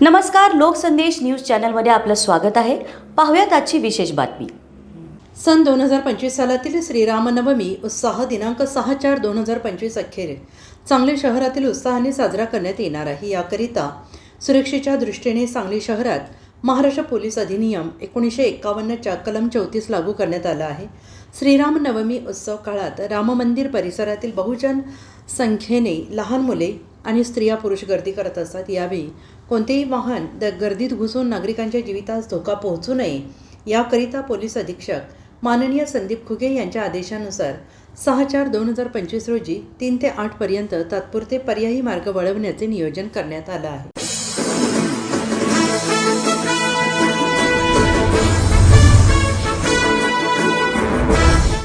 नमस्कार लोकसंदेश न्यूज चॅनलमध्ये आपलं स्वागत आहे. पाहूयात आजची विशेष बातमी. सन दोन हजार पंचवीस सालातील श्रीरामनवमी उत्साह दिनांक सहा चार दोन हजार पंचवीस अखेर. सांगली शहरातील उत्साहाने साजरा करण्यात येणार आहे. याकरिता सुरक्षेच्या दृष्टीने सांगली शहरात महाराष्ट्र पोलीस अधिनियम एकोणीसशे एक्कावन्नच्या कलम चौतीस लागू करण्यात आला आहे. श्रीरामनवमी उत्सव काळात राममंदिर परिसरातील बहुजन संख्येने लहान मुले आणि स्त्रिया पुरुष गर्दी करत असतात यावेळी कोणतेही वाहन द गर्दीत घुसून नागरिकांच्या जीवितास धोका पोहोचू नये याकरिता पोलीस अधीक्षक माननीय संदीप खुगे यांच्या आदेशानुसार सहा चार दोन हजार पंचवीस रोजी तीन ते आठपर्यंत तात्पुरते पर्यायी मार्ग वळवण्याचे नियोजन करण्यात आलं आहे.